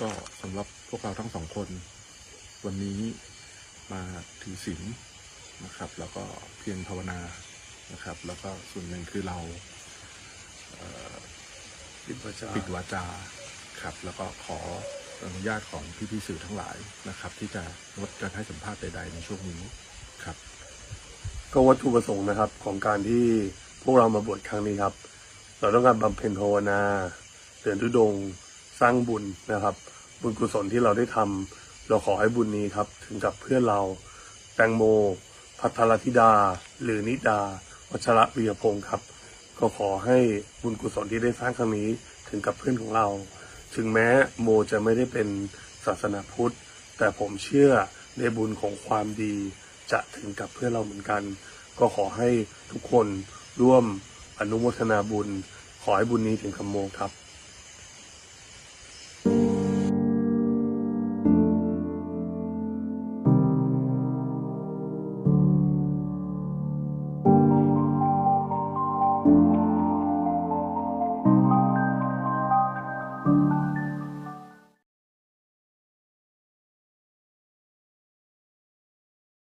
ก็สำหรับพวกเราทั้งสองคน วันนี้มาถือศีลนะครับ แล้วก็เพียรภาวนานะครับ แล้วก็ส่วนหนึ่งคือเราปิดวาจาปิดวาจาครับ แล้วก็ขออนุญาตของพี่ๆสื่อทั้งหลายนะครับ ที่จะงดการให้สัมภาษณ์ใดๆในช่วงนี้ครับ ก็วัตถุประสงค์นะครับของการที่พวกเรามาบวชครั้งนี้ครับ เราต้องการบำเพ็ญภาวนาเดินทุดงค์ สร้างบุญนะครับ บุญกุศลที่เราได้ทำเราขอให้บุญนี้ครับ ถึงกับเพื่อนเราแตงโม พัทรธิดา หรือนิดา วัชระวีรพงศ์ครับ ก็ขอให้บุญกุศลที่ได้สร้างครั้งนี้ถึงกับเพื่อนของเรา ถึงแม้โมจะไม่ได้เป็นศาสนาพุทธ แต่ผมเชื่อในบุญของความดีจะถึงกับเพื่อนเราเหมือนกัน ก็ขอให้ทุกคนร่วมอนุโมทนาบุญ ขอให้บุญนี้ถึงคำโมครับ